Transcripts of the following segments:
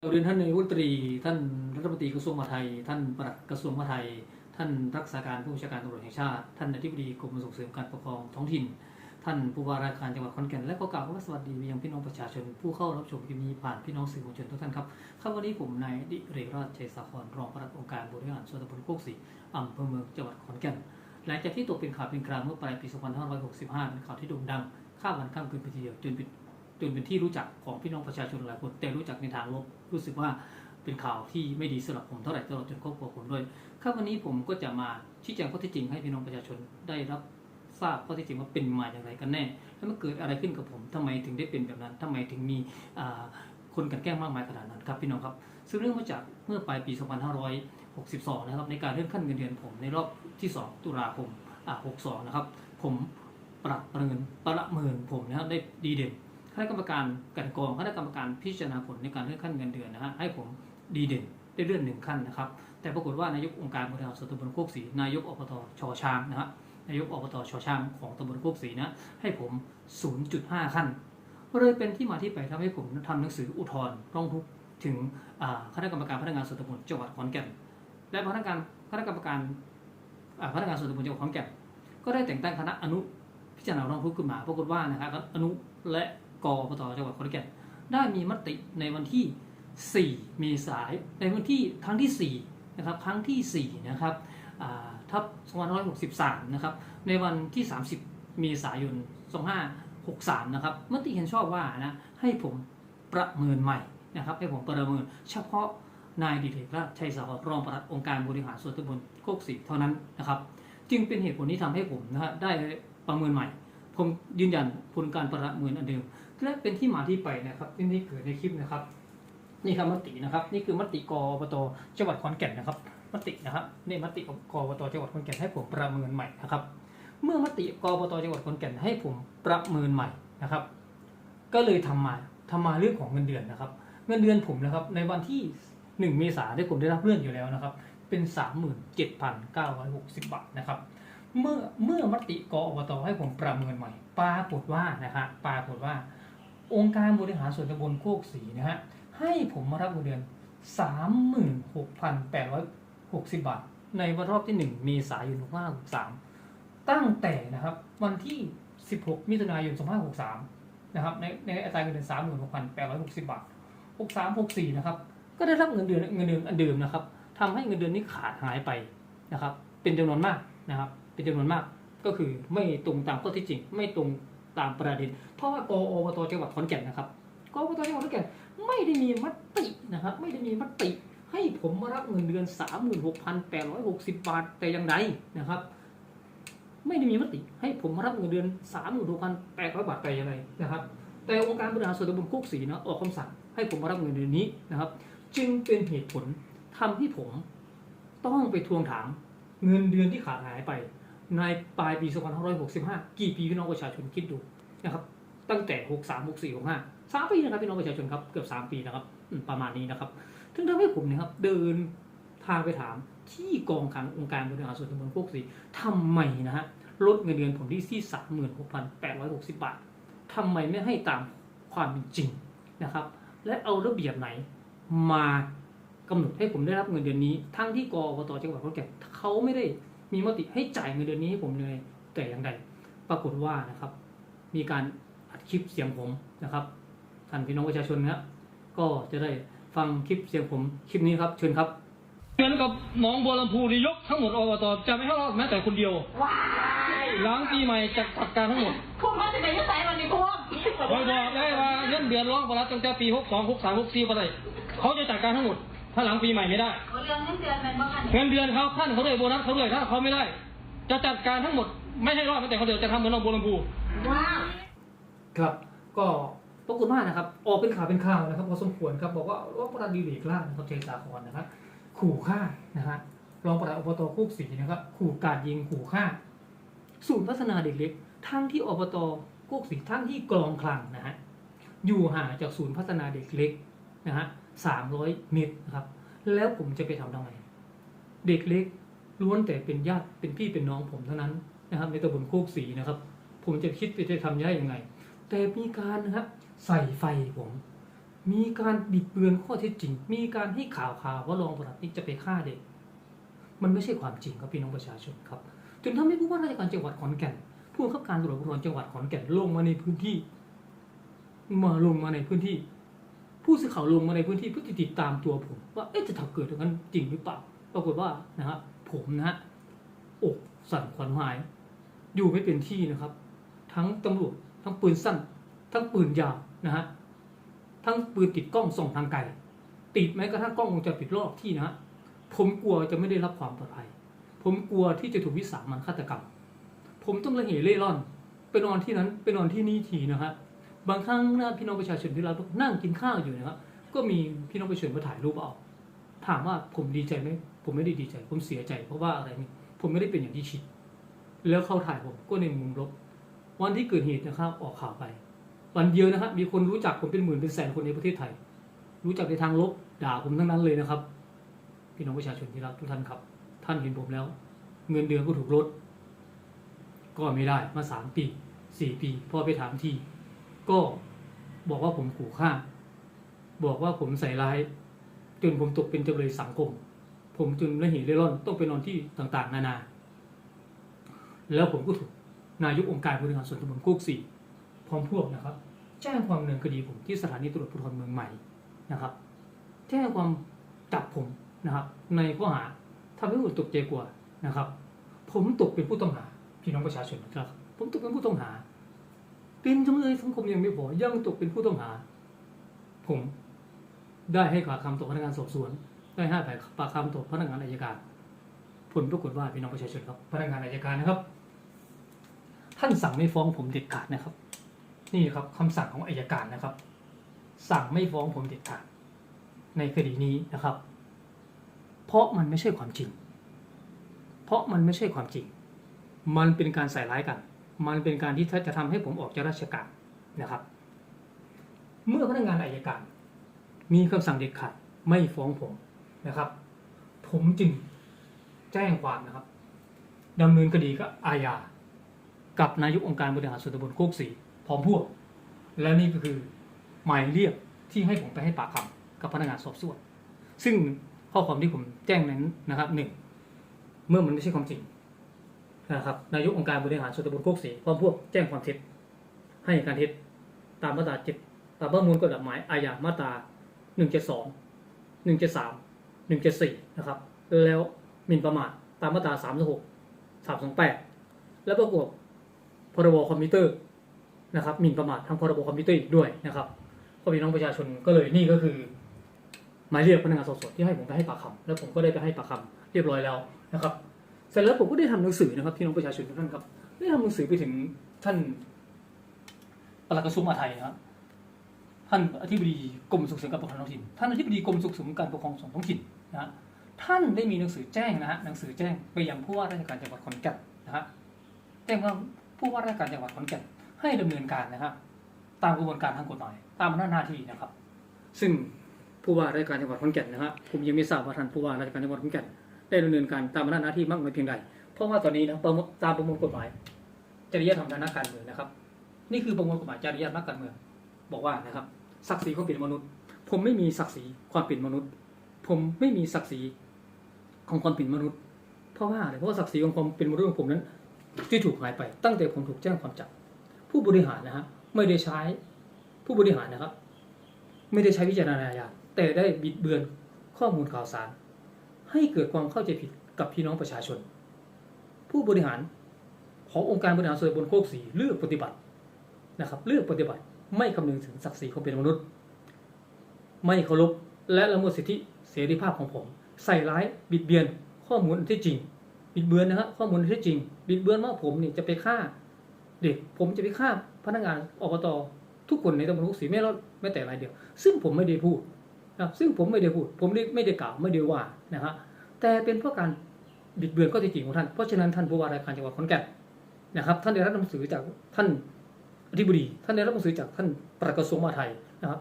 เรียนท่านนายกรัฐมนตรี ท่านรัฐมนตรีกระทรวงมหาดไทย ท่านปลัดกระทรวงมหาดไทย ท่านรักษาการผู้บัญชาการตำรวจแห่งชาติ ท่านอธิบดีกรมส่งเสริมการปกครองท้องถิ่น ท่านผู้ว่าราชการจังหวัดขอนแก่น และก็กล่าวว่าสวัสดีไปยังพี่น้องประชาชน ผู้เข้ารับชมคลิปนี้ผ่านพี่น้องสื่อมวลชนทุกท่านครับครับวันนี้ผมนายดิเรกราชชัยสาครรองปลัดองค์การบริหารส่วนตำบลโคกศรีอำเภอเมืองจังหวัดขอนแก่น หลังจากที่ตกเป็นข่าวเป็นคราวเมื่อปลายปี 2565เป็นข่าวที่โด่งดังข้ามวันข้ามคืนไปทีเดียวจนเป็น จนเป็นที่รู้จักของพี่น้องประชาชนหลายคน แต่รู้จักในทางลบรู้สึกว่าเป็นข่าวที่ไม่ดีสำหรับผมเท่าไหร่ตลอดจนครอบครัวผมด้วยครับวันนี้ผมก็จะมาชี้แจงข้อเท็จจริงให้พี่น้องประชาชนได้รับทราบข้อเท็จจริงว่าเป็นมาอย่างไรกันแน่ แล้วมันเกิดอะไรขึ้นกับผมทำไมถึงได้เป็นแบบนั้นทำไมถึงมีคนกันแกล้งมากมายขนาดนั้นครับพี่น้องครับ ซึ่งเรื่องมาจากเมื่อปลายปี 2562 นะครับในการเลื่อนขั้นเงินเดือนผมในรอบที่ 2 ตุลาคม 62 นะครับ ผมปรับประเมินประเมินผมนะครับได้ดีเด่น ณะกรรมการกันกองคณะกรรมการพิจารณาผลในการเลื่อนขั้นเงินเดือนนะฮะให้ผมดีเด่นได้เลื่อนหนึ่งขั้นนะครับ แต่ปรากฏว่านายกองค์การบริหารส่วนตำบลโคกศรีนายกอบตชอช้างนะฮะนายกอบตชอช้างของตำบลโคกศรีนะให้ผม 0.5 ขั้นเลยเป็นที่มาที่ไปทำให้ผมทำหนังสืออุทธรณ์ร้องทุกข์ถึงคณะกรรมการพนักงานส่วนตำบลจังหวัดขอนแก่น และพนักงานคณะกรรมการพนักงานส่วนตำบลจังหวัดขอนแก่นก็ได้แต่งตั้งคณะอนุพิจารณาร้องทุกข์ขึ้นมาปรากฏว่านะครับอนุและ กปตจังหวัดขอนแก่นได้มีมติในวันที่ 4 เมษายนในวันที่ครั้งที่4นะครับครั้งที่4นะครับอ่าทับ2563นะครับในวันที่ 30 เมษายน 2563นะครับมติเห็นชอบว่านะให้ผมประเมินใหม่นะครับให้ผมประเมินเฉพาะนายดิเรกราชชัยสาครองปลัดองค์การบริหารส่วนตำบลโคกศรีเท่านั้นนะครับ จึงเป็นเหตุผลที่ทำให้ผมนะฮะได้ประเมินใหม่ ผมยืนยันผลการประเมินอันเดิม และเป็นที่มาที่ไปนะครับที่นี่เกิดในคลิปนะครับ นี่ครับมตินะครับ นี่คือมติกอบตจังหวัดขอนแก่นนะครับ มตินะครับนี่มติกอบตจังหวัดขอนแก่นให้ผมประเมินใหม่นะครับ เมื่อมติกอบตจังหวัดขอนแก่นให้ผมประเมินใหม่นะครับ ก็เลยทำมาทำมาเรื่องของเงินเดือนนะครับ เงินเดือนผมนะครับ ในวันที่1เมษายนได้ผมได้รับเลื่อนอยู่แล้วนะครับ เป็น 37,960 บาทนะครับเมื่อเมื่อมติกอบตให้ผมประเมินใหม่ ปรากฏว่านะฮะปรากฏว่า องค์การบริหารส่วนตำบลโคกศรีนะฮะให้ผมมารับเงินเดือน 36,860 บาท ในวันรอบที่ 1 เมษายน2563 ตั้งแต่นะครับวันที่ 16 มิถุนายน2563นะครับในในอัตราเงินเดือน36,860 บาท 63 64 นะครับ ก็ได้รับเงินเดือนเงินเดือนอันเดิมนะครับทำให้เงินเดือนนี้ขาดหายไปนะครับ เป็นจำนวนมากนะครับ เป็นจำนวนมากก็คือไม่ตรงตามข้อเที่จริง ไม่ตรง ตามประเด็น เพราะว่ากอบตจังหวัดขอนแก่นนะครับกอบตจังหวัดขอนแก่นไม่ได้มีมตินะครับ ไม่ได้มีมติ ให้ผมมารับเงินเดือน 36,860 บาทแต่อย่างใดนะครับ ไม่ได้มีมติให้ผมมารับเงินเดือน 36,800 บาทแต่อย่างไรนะครับ แต่องค์การบริหารส่วนตำบลโคกศรีนะออกคำสั่งให้ผมมารับเงินเดือนนี้นะครับ จึงเป็นเหตุผลทำให้ผมต้องไปทวงถามเงินเดือนที่ขาดหายไป ในปลายปี 2565 กี่ปีพี่น้องประชาชนคิดดูนะครับ ตั้งแต่ 63 64 65 3 ปีนะครับพี่น้องประชาชนครับ เกือบ 3 ปีนะครับ ประมาณนี้นะครับถึงทำให้ผมนะครับ เดินทางไปถามที่กองขังองค์การบริหารส่วนตำบลโคกศรีทำไมนะฮะลดเงินเดือนผมที่ที่36,860 บาททำไมไม่ให้ตามความเป็นจริงนะครับ และเอาระเบียบไหนมากำหนดให้ผมได้รับเงินเดือนนี้ ทั้งที่กอบตจังหวัดขอนแก่นเขาไม่ได้ มีมติให้จ่ายเงินเดือนนี้ให้ผมเลยแต่อย่างใดปรากฏว่านะครับ มีการอัดคลิปเสียงผมนะครับท่านพี่น้องประชาชนนะครับก็จะได้ฟังคลิปเสียงผมคลิปนี้ครับเชิญครับเหมือนกับหนองบัวลำพูนี่ยกทั้งหมดอบตจะไม่ให้รอดแม้แต่คนเดียวว้ายหลังปีใหม่จะจัดการทั้งหมดพวกมันจะไปยังไงวันนี้พวกคอยบอกได้ว่าเงินเดือนร้องประหลัดตั้งแต่ปีหกสองหกสามหกสี่ไปเลยเขาจะจัดการทั้งหมด ถ้าหลังปีใหม่ไม่ได้เรื่องเงินเดือนมันบ้างกันเงินเดือนเขาขั้นเขาด้วยโบนัสเขาด้วยถ้าเขาไม่ได้ จะจัดการทั้งหมดไม่ให้รอดแม้แต่คนเดียวจะทำเหมือนน้องบัวลำพูว้าวครับ ก็ปรากฏว่านะครับ ออกเป็นข่าวเป็นข่าวนะครับพอสมควรครับบอกว่าว่าประธานดีเลกล่านะครับเจสาครนะครับ ขู่ฆ่านะฮะรองประธานอบตคุกศรีนะครับขู่กราดยิงขู่ฆ่าศูนย์พัฒนาเด็กเล็กทั้งที่อบตกุกศรีทั้งที่กรองคลังนะฮะอยู่ห่างจากศูนย์พัฒนาเด็กเล็กนะฮะ สามร้อยเมตรนะครับ แล้วผมจะไปทำทำไม เด็กเล็กล้วนแต่เป็นญาติเป็นพี่เป็นน้องผมเท่านั้นนะครับ ในตำบลโคกศรีนะครับ ผมจะคิดไปจะทำได้ยังไง แต่มีการนะครับใส่ไฟผม มีการบิดเบือนข้อเท็จจริง มีการให้ข่าวข่าวว่ารองปลัดนี่จะไปฆ่าเด็ก มันไม่ใช่ความจริงครับพี่น้องประชาชนครับจนทำให้ผู้ว่าราชการจังหวัดขอนแก่นผู้บังคับการตำรวจภูธรจังหวัดขอนแก่นลงมาในพื้นที่มาลงมาในพื้นที่ ผู้สื่อข่าวลงมาในพื้นที่เพื่อติดตามตัวผม ว่าเอ๊ะจะทำเกิดอย่างนั้นจริงหรือเปล่า ปรากฏว่านะฮะผมนะฮะอกสั่นขวัญหาย อยู่ไม่เป็นที่นะครับ ทั้งตำรวจทั้งปืนสั้น ทั้งปืนยาวนะฮะทั้งปืนติดกล้องส่องทางไกลติดแม้กระทั่งกล้องวงจรปิดรอบที่นะฮะผมกลัวจะไม่ได้รับความปลอดภัย ผมกลัวที่จะถูกวิสามันฆาตกรรม ผมต้องระเหเร่ร่อนไปนอนที่นั้นไปนอนที่นี่ทีนะฮะ บางครั้งนะพี่น้องประชาชนที่เรานั่งกินข้าวอยู่นะครับก็มีพี่น้องประชาชนมาถ่ายรูปเอาถามว่าผมดีใจไหมผมไม่ได้ดีใจ ผมเสียใจ เพราะว่าอะไรนี่ผมไม่ได้เป็นอย่างที่คิด แล้วเขาถ่ายผมก็ในมุมลบ วันที่เกิดเหตุนะครับออกข่าวไป วันเดียวนะครับ มีคนรู้จักผมเป็นหมื่นเป็นแสนคนในประเทศไทย รู้จักในทางลบด่าผมทั้งนั้นเลยนะครับ พี่น้องประชาชนที่รักทุกท่านครับ ท่านเห็นผมแล้ว เงินเดือนก็ถูกลดก็ไม่ได้มาสามปีสี่ปีพอไปถามที ก็บอกว่าผมขู่ฆ่า บอกว่าผมใส่ร้าย จนผมตกเป็นจำเลยสังคม ผมจนระเหเร่ร่อนต้องไปนอนที่ต่างๆ นานา แล้วผมก็ถูกนายกองค์การบริหารส่วนตำบลโคกสี่พร้อมพวกนะครับ แจ้งความดำเนินคดีผมที่สถานีตำรวจภูธรเมืองใหม่นะครับ แจ้งความจับผมนะครับ ในข้อหาทำให้ผู้อื่นตกใจกลัวนะครับ ผมตกเป็นผู้ต้องหาพี่น้องประชาชนนะครับ ผมตกเป็นผู้ต้องหา เป็นจำเลยสังคมยังไม่พอยังตกเป็นผู้ต้องหา ผมได้ให้ปากคำต่อพนักงานสอบสวน ได้ให้ปากคำต่อพนักงานอายการ ผลปรากฏว่าพี่น้องประชาชนครับพนักงานอายการนะครับ ท่านสั่งไม่ฟ้องผมเด็ดขาดนะครับ นี่ครับคำสั่งของอายการนะครับ สั่งไม่ฟ้องผมเด็ดขาดในคดีนี้นะครับ เพราะมันไม่ใช่ความจริง เพราะมันไม่ใช่ความจริง มันเป็นการใส่ร้ายกัน มันเป็นการที่จะทำให้ผมออกจากราชการนะครับ เมื่อพนักงานอายการ มีคำสั่งเด็ดขาดไม่ฟ้องผมนะครับ ผมจึงแจ้งความนะครับดำเนินคดีกับอาญากับนายกองค์การบริหารส่วนตำบลโคกศรีพร้อมพวก และนี่ก็คือหมายเรียกที่ให้ผมไปให้ปากคำกับพนักงานสอบสวน ซึ่งข้อความที่ผมแจ้งนั้นนะครับหนึ่งเมื่อมันไม่ใช่ความจริง นะครับนายกองค์การบริหารส่วนตำบลโคกศรีพร้อมพวกแจ้งความเท็จให้การเท็จตามมาตราเจ็ดตามประมวลกฎหมายอาญามาตราหนึ่งเจ็ดสองหนึ่งเจ็ดสามหนึ่งเจ็ดสี่นะครับแล้วหมิ่นประมาทตามมาตราสามสิบหกสามสองแปดและประกอบพรบคอมพิวเตอร์นะครับหมิ่นประมาททางพรบคอมพิวเตอร์อีกด้วยนะครับพ่อพี่น้องประชาชนก็เลยนี่ก็คือหมายเรียกพนักงานสอบสวนที่ให้ผมไปให้ปากคำแล้วผมก็ได้ไปให้ปากคำเรียบร้อยแล้วนะครับ เสร็จแล้วผมก็ได้ทำหนังสือนะครับพี่น้องประชาชนทุกท่านครับ ได้ทำหนังสือไปถึงท่านปลัดกระทรวงมหาดไทยนะครับท่านอธิบดีกรมส่งเสริมการปกครองท้องถิ่น ท่านอธิบดีกรมส่งเสริมการปกครองส่วนท้องถิ่นนะฮะท่านได้มีหนังสือแจ้งนะฮะหนังสือแจ้งไปยังผู้ว่าราชการจังหวัดขอนแก่นนะฮะแจ้งว่าผู้ว่าราชการจังหวัดขอนแก่นให้ดำเนินการนะครับตามกระบวนการทางกฎหมาย ตามอำนาหน้าที่นะครับ ซึ่งผู้ว่าราชการจังหวัดขอนแก่นนะฮะผมยังไม่ทราบว่าท่านผู้ว่าราชการจังหวัดขอนแก่น ได้ดำเนินการตามอำนาจหน้าที่มากน้อยเพียงใด เพราะว่าตอนนี้นะประมวลตามประมวลกฎหมาย จริยธรรมทางนักการเมืองนะครับ นี่คือประมวลกฎหมายจริยธรรมนักการเมือง บอกว่านะครับ ศักดิ์ศรีความเป็นมนุษย์ ผมไม่มีศักดิ์ศรีความเป็นมนุษย์ ผมไม่มีศักดิ์ศรีของความเป็นมนุษย์ เพราะว่าอะไรเพราะว่าศักดิ์ศรีของความเป็นมนุษย์ของผมนั้น ที่ถูกหายไป ตั้งแต่ผมถูกแจ้งความจับผู้บริหารนะฮะไม่ได้ใช้ผู้บริหารนะครับ ไม่ได้ใช้วิจารณญาณแต่ได้บิดเบือนข้อมูลข่าวสาร ให้เกิดความเข้าใจผิดกับพี่น้องประชาชน ผู้บริหารขององค์การบริหารส่วนบลโคกศรีเลือกปฏิบัตินะครับเลือกปฏิบัติไม่คำนึงถึงศักดิ์ศรีของเป็นมนุษย์ ไม่เคารพและละเมิดสิทธิเสรีภาพของผม ใส่ร้ายบิดเบือนข้อมูลที่จริง บิดเบือนนะครับข้อมูลที่จริง บิดเบือนว่าผมนี่จะไปฆ่า เด็กผมจะไปฆ่าพนักงานอบตทุกคนในตำบลโคกศรีไม่รอดแม้แต่รายเดียว ซึ่งผมไม่ได้พูด นะครับซึ่งผมไม่ได้พูด ผมไม่ได้กล่าวไม่ได้ว่านะฮะแต่เป็นเพราะการบิดเบือนข้อเท็จจริงของท่านเพราะฉะนั้นท่านผู้ว่าราชการจังหวัดขอนแก่นนะครับ ท่านได้รับหนังสือจากท่านอธิบดี ท่านได้รับหนังสือจากท่านปลัดกระทรวงมหาดไทยนะครับ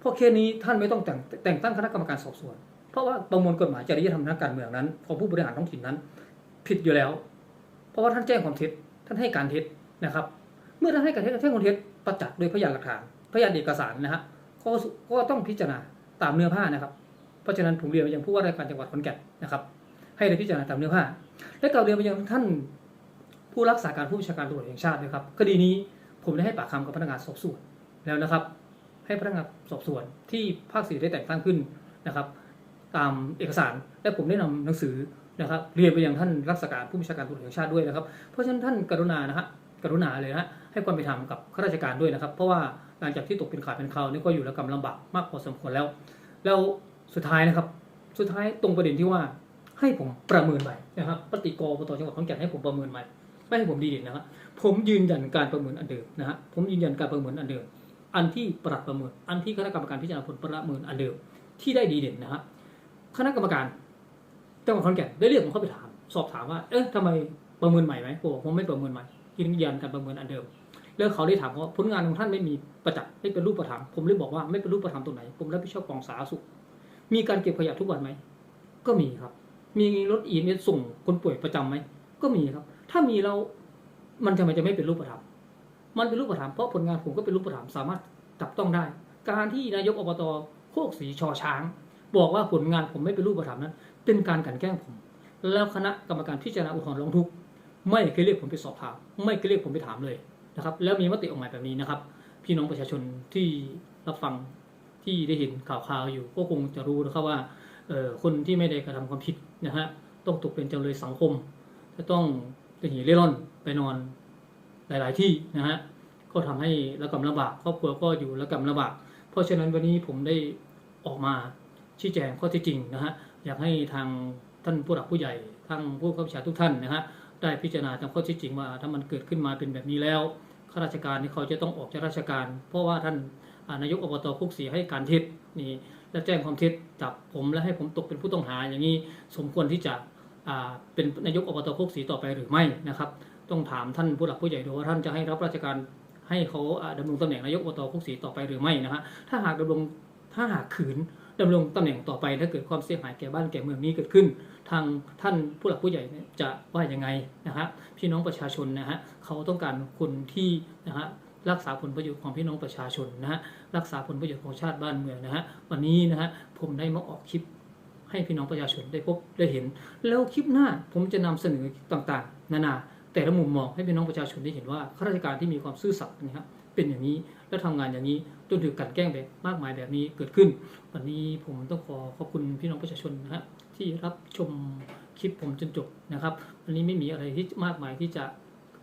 เพราะเคสนี้ท่านไม่ต้องแต่งแต่งตั้งคณะกรรมการสอบสวน เพราะว่าประมวลกฎหมายจริยธรรมทางการเมืองนั้นของผู้บริหารท้องถิ่นนั้น ผิดอยู่แล้ว เพราะว่าท่านแจ้งความเท็จท่านให้การเท็จนะครับ เมื่อท่านให้การเท็จท่านให้ความเท็จประจักษ์โดยพยานหลักฐานพยานเอกสารนะฮะก็ก็ต้องพิจารณา ตามเนื้อผ้านะครับเพราะฉะนั้นผมเรียนไปยังผู้ว่าราชการจังหวัดขอนแก่นนะครับให้ได้พิจารณาตามเนื้อผ้า และกล่าวเรียนไปยังท่านผู้รักษาการผู้บัญชาการตำรวจแห่งชาตินะครับคดีนี้ผมได้ให้ปากคำกับพนักงานสอบสวนแล้วนะครับ ให้พนักงานสอบสวนที่ภาคสี่ได้แต่งตั้งขึ้นนะครับ ตามเอกสารและผมได้นำหนังสือนะครับเรียนไปยังท่านรักษาการผู้บัญชาการตำรวจแห่งชาติด้วยนะครับ เพราะฉะนั้นท่านกรุณานะฮะกรุณาเลยนะให้ความเป็นธรรมกับข้าราชการด้วยนะครับ เพราะว่า หลังจากที่ตกเป็นข่าวเป็นข่าวนี่ก็อยู่ระกำลำบากมากพอสมควรแล้ว แล้วสุดท้ายนะครับ สุดท้ายตรงประเด็นที่ว่าให้ผมประเมินใหม่นะครับปฏิกรปตจังหวัดขอนแก่นให้ผมประเมินใหม่ไม่ให้ผมดีเด่นนะครับผมยืนยันการประเมินอันเดิมนะฮะผมยืนยันการประเมินอันเดิม อันที่ปรับประเมิน อันที่คณะกรรมการพิจารณาผลประเมินอันเดิมที่ได้ดีเด่นนะฮะคณะกรรมการจังหวัดขอนแก่นได้เรียกผมเข้าไปถาม สอบถามว่าเอ๊ะทำไมประเมินใหม่ไหมผมผมไม่ประเมินใหม่ยืนยันการประเมินอันเดิม แล้วเขาได้ถามว่าผลงานของท่านไม่มีประจักษ์ไม่เป็นรูปธรรมผมเลยบอกว่าไม่เป็นรูปธรรมตรงไหน ผมรับผิดชอบกองสาธารณสุข มีการเก็บขยะทุกวันไหมก็มีครับ มีรถอีเมส่งคนป่วยประจำไหมก็มีครับ ถ้ามีเรา มันทำไมจะไม่เป็นรูปธรรมมันเป็นรูปธรรมเพราะผลงานผมก็เป็นรูปธรรมสามารถจับต้องได้ การที่นายกอบตโคกศรีชอช้าง บอกว่าผลงานผมไม่เป็นรูปธรรมนั้น เป็นการกันแกล้งผม แล้วคณะกรรมการพิจารณาอุทธรณ์ร้องทุกข์ไม่เคยเรียกผมไปสอบถาม ไม่เคยเรียกผมไปถามเลย นะครับ แล้วมีมติออกมาแบบนี้นะครับ พี่น้องประชาชนที่รับฟังที่ได้เห็นข่าวข่าวอยู่ก็คงจะรู้นะครับว่าเอ่อคนที่ไม่ได้กระทำความผิดนะฮะต้องตกเป็นจำเลยสังคม จะต้องเป็นหีเร่ร่อนไปนอนหลาย ๆ ที่นะฮะก็ทำให้ระกำลำบากครอบครัวก็อยู่ระกำลำบากเพราะฉะนั้นวันนี้ผมได้ออกมาชี้แจงข้อเที่จริงนะฮะอยากให้ทางท่านผู้หลักผู้ใหญ่ทางผู้ข้าราชการทุกท่านนะฮะได้พิจารณาตามข้อเที่จริงว่าถ้ามันเกิดขึ้นมาเป็นแบบนี้แล้ว ข้าราชการนี่เขาจะต้องออกจากราชการ เพราะว่าท่านนายกอบตคุกศรีให้การเท็จนี่และแจ้งความเท็จจับผมและให้ผมตกเป็นผู้ต้องหาอย่างนี้สมควรที่จะเป็นนายกอบตโคกศรีต่อไปหรือไม่นะครับ ต้องถามท่านผู้หลักผู้ใหญ่ดูว่าท่านจะให้รับราชการให้เขาอ่าดำรงตำแหน่งนายกอบตโคกศรีต่อไปหรือไม่นะฮะถ้าหากดำรงถ้าหากขืน ดำรงตำแหน่งต่อไป ถ้าเกิดความเสียหายแก่บ้านแก่เมืองนี้เกิดขึ้น ทางท่านผู้หลักผู้ใหญ่จะว่ายังไงนะฮะพี่น้องประชาชนนะฮะเขาต้องการคนที่นะฮะรักษาผลประโยชน์ของพี่น้องประชาชนนะฮะรักษาผลประโยชน์ของชาติบ้านเมืองนะฮะวันนี้นะฮะผมได้มาออกคลิปให้พี่น้องประชาชนได้พบได้เห็น แล้วคลิปหน้าผมจะนำเสนอต่างๆ นานาแต่ละมุมมองให้พี่น้องประชาชนได้เห็นว่าข้าราชการที่มีความซื่อสัตย์นะครับ เป็นอย่างนี้ แล้วทำงานอย่างนี้จนถึงกลันแกล้งแบบมากมายแบบนี้เกิดขึ้น วันนี้ผมต้องขอขอบคุณพี่น้องประชาชนนะฮะที่รับชมคลิปผมจนจบนะครับ วันนี้ไม่มีอะไรที่มากมายที่จะ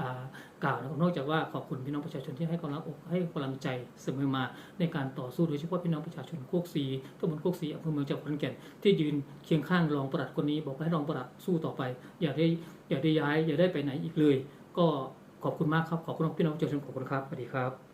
อ่ากล่าวนะครับนอกจากว่าขอบคุณพี่น้องประชาชนที่ให้กำลังอกให้กำลังใจเสมอมาในการต่อสู้โดยเฉพาะพี่น้องประชาชนโคกศรีตำบลโคกศรีอำเภอเมืองจังหวัดขอนแก่นที่ยืนเคียงข้างรองประหลัดคนนี้ บอกให้รองประหลัดสู้ต่อไป อย่าได้อย่าได้ย้าย อย่าได้ไปไหนอีกเลย ก็ ขอบคุณมากครับ ขอบคุณพี่น้องประชาชนขอบคุณครับ สวัสดีครับ